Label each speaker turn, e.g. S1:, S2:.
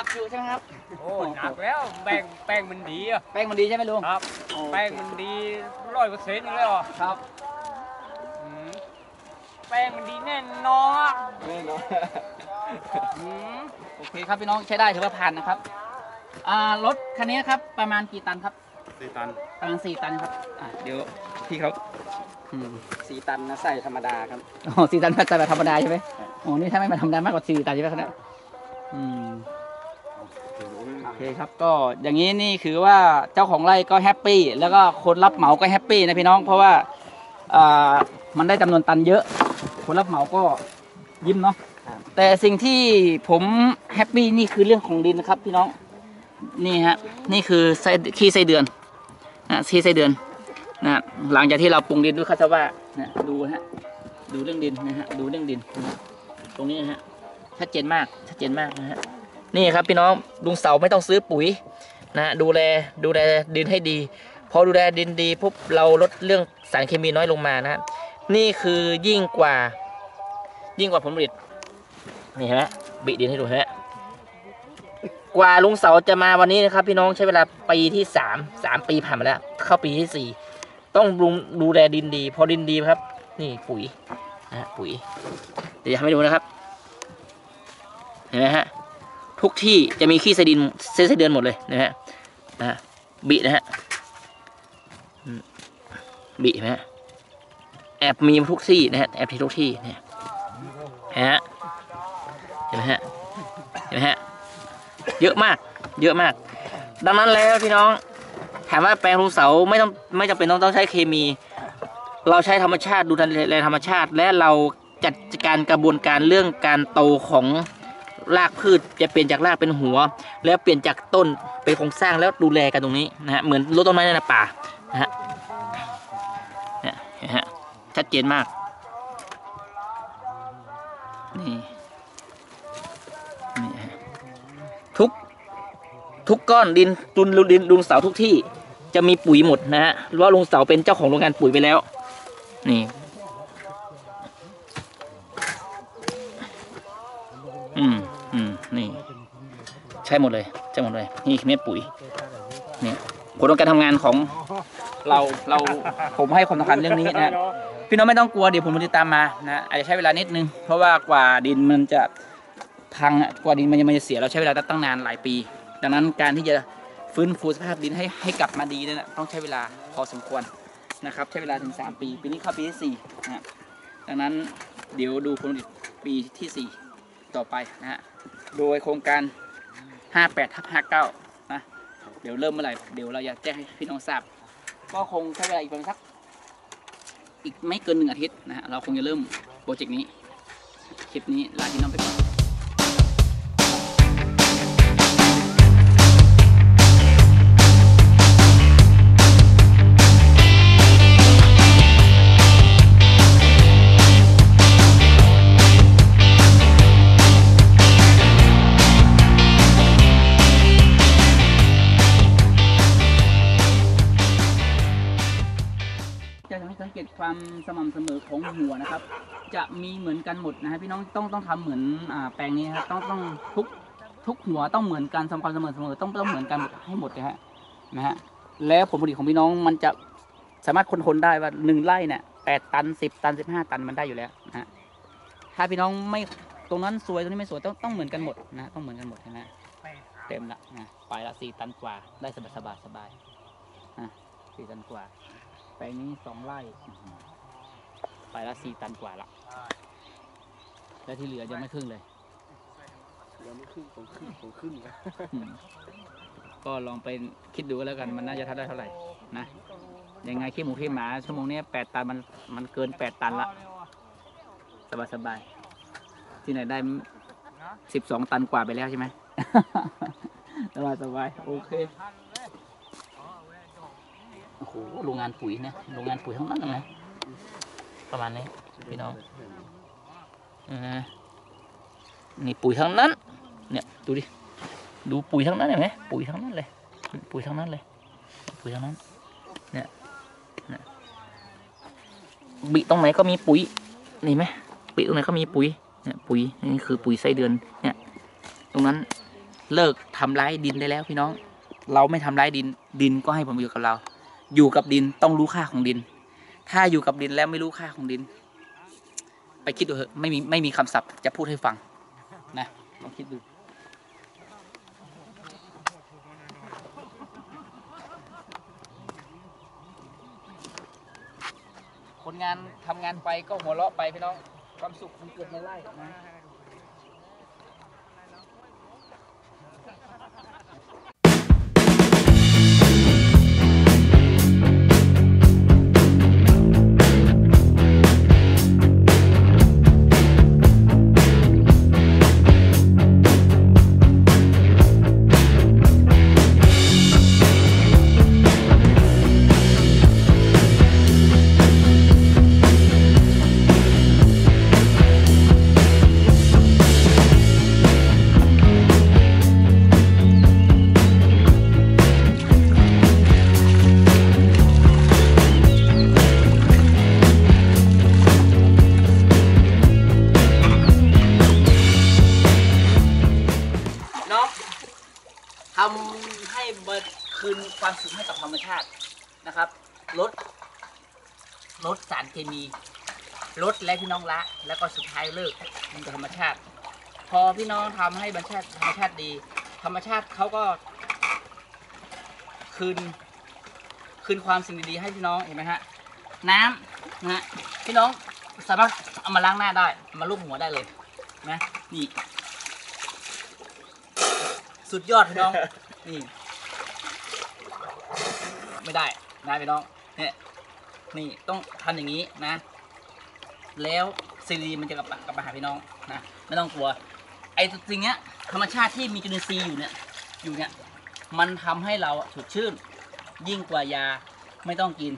S1: ครับหนักอยู่ใช่ไหมครับ
S2: โอ้หนักแล้วแป้งแป้งมันดีอะ
S1: แป้งมันดีใช่ไหมลุง
S2: ครับ แป้งมันดีร้อยเปอร์เซ็นต์เลยเหรอ
S1: ครับ
S2: อืมแป้งมันดีแน่นอนอะ
S1: อืมโอเคครับพี่น้องใช้ได้ถือว่าผ่านนะครับอ่ารถคันนี้ครับประมาณกี่ตันครับ
S3: สี่ตัน
S1: ประมาณสี่ตันครับอะเดี๋ยวพี่เขาอืม
S3: สี่ตันนะใส่ธรรมดาครับ
S1: อ๋อสี่ตันพัดใจแบบธรรมดาใช่ไหมอ๋อนี่ถ้าไม่มาธรรมดามากกว่าสี่ตันใช่ไหมครับเนี่ยอืม โอเคครับก็อย่างนี้นี่คือว่าเจ้าของไร่ก็แฮปปี้แล้วก็คนรับเหมาก็แฮปปี้นะพี่น้อง เพราะว่าอ่ามันได้จำนวนตันเยอะ คนรับเหมาก็ยิ้มเนาะแต่สิ่งที่ผมแฮปปี้นี่คือเรื่องของดินนะครับพี่น้องนี่ฮะนี่คือไส้ขี้ไส้เดือนนะขี้ไส้เดือนนะหลังจากที่เราปรุงดินด้วยคาสว่านะดูฮะดูเรื่องดินนะฮะดูเรื่องดิน ตรงนี้นะฮะชัดเจนมากชัดเจนมากนะฮะ นี่ครับพี่น้องลุงเสาไม่ต้องซื้อปุ๋ยนะดูแลดูแลดินให้ดีพอดูแลดินดีปุ๊บเราลดเรื่องสารเคมีน้อยลงมานะนี่คือยิ่งกว่า ยิ่งกว่าผลผลิตนี่เห็นไหมบิดินให้ดูเห็นไหมกว่าลุงเสาจะมาวันนี้นะครับ พี่น้องใช้เวลาปีที่สามสามปีผ่านมาแล้ว เข้าปีที่สี่ต้องดูดูแลดินดี พอดินดีครับ นี่ปุ๋ยนะปุ๋ยเดี๋ยวทำให้ดูนะครับ เห็นไหมฮะ ทุกที่จะมีขี้ไสดินเส้นไส้เดือนหมดเลยนะฮะนะบินะฮะบินไหมฮะแอบมีทุกที่นะฮะแอบที่ทุกที่เนี่ยนไหมฮะเห็นไหมฮะเห็นไหมฮะเยอะมาก เยอะมาก ดังนั้นแล้วพี่น้องถามว่าแปลงลุงเสาไม่ต้องไม่จำเป็นต้องต้องใช้เคมี เราใช้ธรรมชาติดูแลธรรมชาติ และเราจัดการกระบวนการเรื่องการโตของ รากพืชจะเปลี่ยนจากรากเป็นหัว แล้วเปลี่ยนจากต้นเป็นโครงสร้างแล้วดูแลกันตรงนี้นะฮะเหมือนรดต้นไม้ในป่านะฮะนี่ฮะชัดเจนมากนี่นี่ฮะทุกทุกก้อนดินดุนดินลุงเสาทุกที่จะมีปุ๋ยหมดนะฮะเพราะว่าลุงเสาเป็นเจ้าของโรงงานปุ๋ยไปแล้ว นี่ อืมอืมนี่ ใช่หมดเลยใช่หมดเลย นี่คือเม็ดปุ๋ยนี่ผลของการทำงานของเราเราผมให้ความสำคัญเรื่องนี้นะพี่น้องไม่ต้องกลัวเดี๋ยวผมจะตามมานะอาจจะใช้เวลานิดนึง เพราะว่ากว่าดินมันจะพังอะกว่าดินมันจะมันจะเสียเราใช้เวลาตั้งนานหลายปี ดังนั้นการที่จะฟื้นฟูสภาพดินให้ให้กลับมาดีเนี่ยนะต้องใช้เวลาพอสมควรนะครับ ใช้เวลาถึง 3 ปี ปีนี้เข้าปีที่สี่นะฮะดังนั้นเดี๋ยวดูผลผลิตปีที่ 4 ต่อไปนะฮะ โดยโครงการ 58ทับ59 นะ เดี๋ยวเริ่มเมื่อไหร่ เดี๋ยวเราจะแจ้งให้พี่น้องทราบ ก็คงใช้เวลาอีกประมาณสัก อีกไม่เกินหนึ่งอาทิตย์นะฮะ เราคงจะเริ่มโปรเจกต์นี้ คลิปนี้ลาพี่น้องไปก่อน ความสม่ำเสมอของหัวนะครับ จะมีเหมือนกันหมดนะฮะพี่น้องต้องต้องทำเหมือนอ่าแปลงนี้ครับต้องต้องทุกทุกหัวต้องเหมือนกันทำความเสมอเสมอต้องต้องเหมือนกันหมดให้หมดนะฮะนะฮะแล้วผลผลิตของพี่น้องมันจะสามารถคนทนได้ว่าหนึ่งไร่เนี่ยแปดตันสิบตันสิบห้าตันมันได้อยู่แล้วนะฮะถ้าพี่น้องไม่ตรงนั้นสวยตรงนี้ไม่สวยต้องต้องเหมือนกันหมดนะต้องเหมือนกันหมดนะฮะเต็มละนะไปละสี่ตันกว่าได้สบายสบายสบายอะสี่ตันกว่า ปลงนี้สองไร่อื้อหือไปละสี่ตันกว่าละแล้วที่เหลือยังไม่ครึ่งเลย
S3: ยังไม่ขึ้นผมขึ้นผมขึ้นนะ
S1: อืมก็ลองไปคิดดูก็แล้วกันมันน่าจะทัดได้เท่าไหร่นะยังไงขี้หมูขี้หมาชั่วโมงนี้แปดตันมันมันเกินแปดตันละสบายสบายที่ไหนได้สิบสองตันกว่าไปแล้วใช่ไหมสบายสบายโอเค โอ้โหโรงงานปุ๋ยนะโรงงานปุ๋ยทั้งนั้นเลยนะประมาณนี้พี่น้องอ่านี่ปุ๋ยทั้งนั้น เนี่ยดูดิดูปุ๋ยทั้งนั้นเห็นไหมปุ๋ยทั้งนั้นเลย ปุ๋ยทั้งนั้นเลย ปุ๋ยทั้งนั้น เนี่ยเนี่ยบิตรงไหนก็มีปุ๋ยนี่ไหมบิตรงไหนก็มีปุ๋ยเนี่ยปุ๋ยนี่คือปุ๋ยไส้เดือนเนี่ย ตรงนั้นเลิกทำร้ายดินได้แล้วพี่น้อง เราไม่ทำร้ายดินดินก็ให้ผมอยู่กับเรา อยู่กับดินต้องรู้ค่าของดิน ถ้าอยู่กับดินแล้วไม่รู้ค่าของดิน ไปคิดดูเถอะไม่มีไม่มีคำศัพท์จะพูดให้ฟังนะลองคิดดูคนงานทำงานไปก็หัวเราะไปพี่น้องความสุขมันเกิดในไร่นะ ทำให้คืนความสุขให้กับธรรมชาตินะครับ ลด ลดสารเคมี ลดและพี่น้องละ แล้วก็สุดท้ายเลิกมันกับธรรมชาติ พอพี่น้องทำให้ธรรมชาติธรรมชาติดี ธรรมชาติเขาก็ คืน คืนความสิ่งดีๆให้พี่น้องเห็นไหมฮะ น้ำนะฮะพี่น้องสามารถเอามาล้างหน้าได้เอามาลูบหัวได้เลยนะนี่ สุดยอดพี่น้อง นี่ ไม่ได้นะพี่น้องเนี่ยนี่ต้องทำอย่างนี้นะ แล้วซีรีมันจะกลับมากลับมาหาพี่น้องนะไม่ต้องกลัว ไอ้สิ่งเนี้ย ธรรมชาติที่มีจุลินทรีย์อยู่เนี่ย อยู่เนี่ย มันทำให้เราสดชื่น ยิ่งกว่ายาไม่ต้องกิน